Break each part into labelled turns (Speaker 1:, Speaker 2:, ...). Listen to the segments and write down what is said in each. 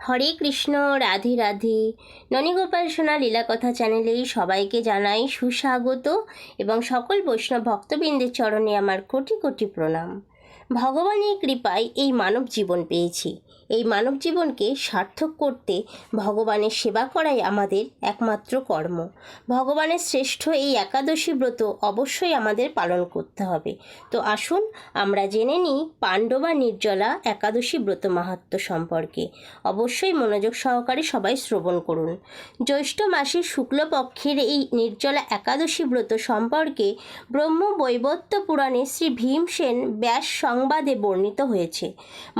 Speaker 1: হরে কৃষ্ণ, রাধে রাধে। ননীগোপাল সোনা লীলাকথা চ্যানেলে সবাইকে জানাই সুস্বাগত এবং সকল বৈষ্ণব ভক্তবৃন্দের চরণে আমার কোটি কোটি প্রণাম। ভগবানের কৃপায় এই মানব জীবন পেয়েছি। এই মানব জীবনকে সার্থক করতে ভগবানের সেবা করাই আমাদের একমাত্র কর্ম। ভগবানের শ্রেষ্ঠ এই একাদশী ব্রত অবশ্যই আমাদের পালন করতে হবে। তো আসুন, আমরা জেনে নিই পাণ্ডবা নির্জলা একাদশী ব্রত মাহাত্ম্য সম্পর্কে। অবশ্যই মনোযোগ সহকারে সবাই শ্রবণ করুন। জ্যৈষ্ঠ মাসের শুক্লপক্ষের এই নির্জলা একাদশী ব্রত সম্পর্কে ব্রহ্ম বৈবত্য পুরাণে শ্রী ভীমসেন ব্যাস সংবাদে বর্ণিত হয়েছে।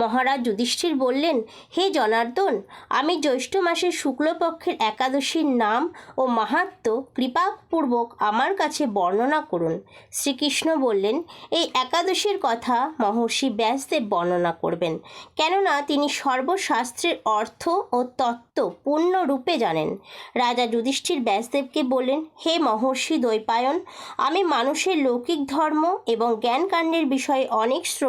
Speaker 1: মহারাজ যুধিষ্ঠির বললেন, হে জনার্দন, আমি জ্যৈষ্ঠ মাসের শুক্লপক্ষের একাদশীর নাম ও মাহাত্ম্য কৃপাপূর্বক আমার কাছে বর্ণনা করুন। শ্রীকৃষ্ণ বললেন, এই একাদশীর কথা মহর্ষি ব্যাসদেব বর্ণনা করবেন, কেননা তিনি সর্বশাস্ত্রের অর্থ ও তত্ত্ব পূর্ণরূপে জানেন। রাজা যুধিষ্ঠির ব্যাসদেবকে বললেন, হে মহর্ষি দ্বৈপায়ন, আমি মানুষের লৌকিক ধর্ম এবং জ্ঞানকাণ্ডের বিষয়ে অনেক শ্রবণ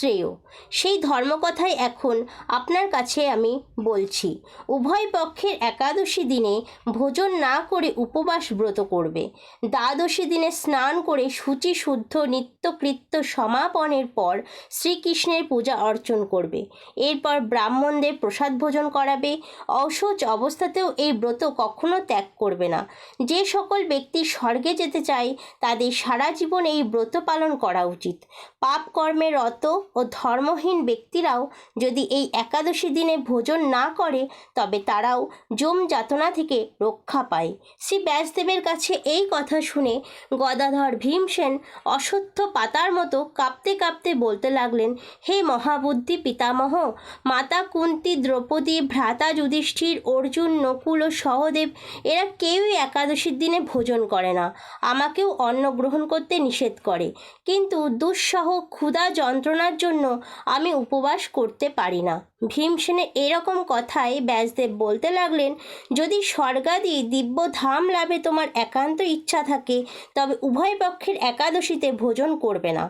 Speaker 1: শ্রেয় সেই ধর্মকথাই এখন আপনার কাছে আমি বলছি। উভয় পক্ষের একাদশী দিনে ভোজন না করে উপবাস ব্রত করবে। দ্বাদশী দিনে স্নান করে শুচি শুদ্ধ নিত্যকৃত্য সমাপনের পর শ্রীকৃষ্ণের পূজা অর্চন করবে। এরপর ব্রাহ্মণদের প্রসাদ ভোজন করাবে। অসহজ অবস্থাতেও এই ব্রত কখনো ত্যাগ করবে না। যে সকল ব্যক্তি স্বর্গে যেতে চায়, তাদের সারা জীবন এই ব্রত পালন করা উচিত। পাপ কর্মে রত ও ধর্মহীন ব্যক্তিরাও যদি এই একাদশী দিনে ভোজন না করে, তবে তারাও যম যাতনা থেকে রক্ষা পায়। শ্রী ব্যাসদেবের কাছে এই কথা শুনে গদাধর ভীমসেন অসত্য পাতার মতো কাঁপতে কাঁপতে বলতে লাগলেন, হে মহাবুদ্ধি পিতামহ, মাতা কুন্তি, দ্রৌপদী, ভ্রাতা যুধিষ্ঠির, অর্জুন, নকুল ও সহদেব, এরা কেউই একাদশীর দিনে ভোজন করে না। আমাকেও অন্ন গ্রহণ করতে নিষেধ করে। কিন্তু দুঃসহ ক্ষুধা যন্ত্রণার জন্য আমি উপবাস করতে পারি না। ভীমসেনের এরকম কথায় ব্যাসদেব বলতে লাগলেন, যদি স্বর্গাদি দিব্য ধাম লাভে তোমার একান্ত ইচ্ছা থাকে, তবে উভয় পক্ষের একাদশীতে ভোজন করবে না।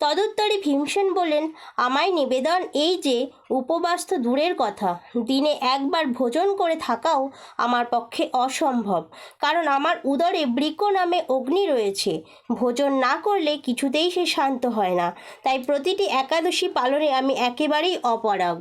Speaker 1: তদুত্তরে ভীমসেন বললেন, আমায় নিবেদন এই যে, উপবাস তো দূরের কথা। দিনে একবার ভোজন করে থাকাও আমার পক্ষে অসম্ভব, কারণ আমার উদরে বৃক নামে অগ্নি রয়েছে। ভোজন না করলে কিছুতেই সে শান্ত হয় না। তাই প্রতিটি একাদশী পালনে আমি একেবারেই অপরাগ।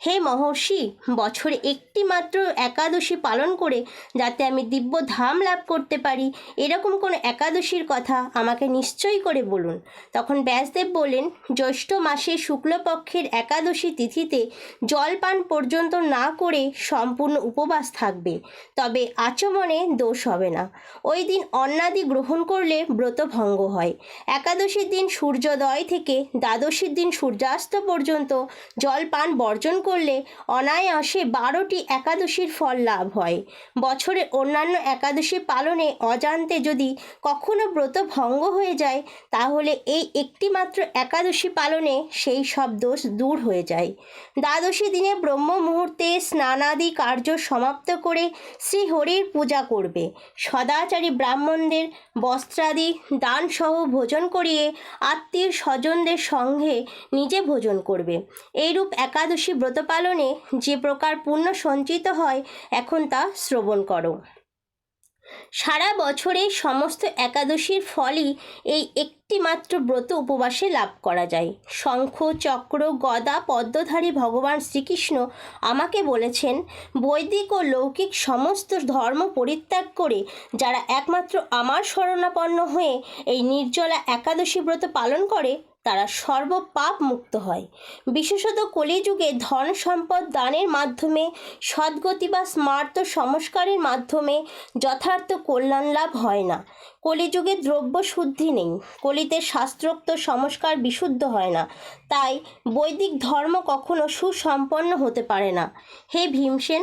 Speaker 1: হে মহর্ষি, বছরে একটি মাত্র একাদশী পালন করে যাতে আমি দিব্য ধাম লাভ করতে পারি, এরকম কোনো একাদশীর কথা আমাকে নিশ্চয়ই করে বলুন। তখন ব্যাসদেব বললেন, জ্যৈষ্ঠ মাসে শুক্লপক্ষের একাদশী তিথিতে জলপান পর্যন্ত না করে সম্পূর্ণ উপবাস থাকবে, তবে আচমনে দোষ হবে না। ওই দিন অন্নাদি গ্রহণ করলে ব্রত ভঙ্গ হয়। একাদশীর দিন সূর্যোদয় থেকে দ্বাদশীর দিন সূর্যাস্ত পর্যন্ত জলপান বর্জন করলে অনায়াসে বারোটি একাদশীর ফল লাভ হয়। বছরে অন্যান্য একাদশী পালনে অজান্তে যদি কখনো ব্রত ভঙ্গ হয়ে যায়, তাহলে এই একটিমাত্র একাদশী পালনে সেই সব দোষ দূর হয়ে যায়। দ্বাদশী দিনে ব্রহ্ম মুহূর্তে স্নানাদি কার্য সমাপ্ত করে শ্রীহরির পূজা করবে। সদাচারী ব্রাহ্মণদের বস্ত্রাদি দানসহ ভোজন করিয়ে আত্মীয় স্বজনদের সঙ্গে নিজে ভোজন করবে। এইরূপ একাদশী ব্রত পালনে যে প্রকার পুণ্য সঞ্চিত হয়, এখন তা শ্রবণ করো। সারা বছরে সমস্ত একাদশীর ফলই এই একটি মাত্র ব্রত উপবাসে লাভ করা যায়। শঙ্খ, চক্র, গদা, পদ্মধারী ভগবান শ্রীকৃষ্ণ আমাকে বলেছেন, বৈদিক ও লৌকিক সমস্ত ধর্ম পরিত্যাগ করে যারা একমাত্র আমার শরণাপন্ন হয়ে এই নির্জলা একাদশী ব্রত পালন করে তারা সর্বপাপ মুক্ত হয়। বিশেষত কলিযুগে ধন সম্পদ দানের মাধ্যমে, সদ্গতি বা স্মার্ত সংস্কারের মাধ্যমে যথার্থ কল্যাণ লাভ হয় না। কলিযুগে দ্রব্য শুদ্ধি নেই। কলিতে শাস্ত্রোক্ত সংস্কার বিশুদ্ধ হয় না। তাই বৈদিক ধর্ম কখনো সুসম্পন্ন হতে পারে না। হে ভীমসেন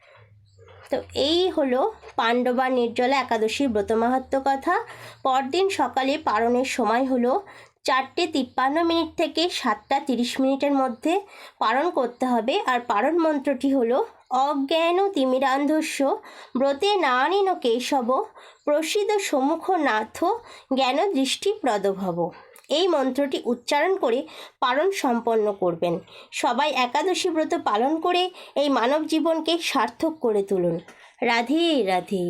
Speaker 1: তো এই হলো পাণ্ডবা নির্জলা একাদশী ব্রত মাহাত্ম কথা। পরদিন সকালে পারণের সময় হলো চারটে তিপ্পান্ন মিনিট থেকে সাতটা তিরিশ মিনিটের মধ্যে পারণ করতে হবে। আর পালন মন্ত্রটি হলো, অজ্ঞান তিমিরান্ধস্য, ব্রতে নানিন কেশব, প্রসিদ্ধ সম্মুখ নাথ জ্ঞান দৃষ্টি প্রদভব এই মন্ত্রটি উচ্চারণ করে পালন সম্পন্ন করবেন। সবাই একাদশী ব্রত পালন করে এই মানব জীবনকে সার্থক করে তুলুন। রাধে রাধে।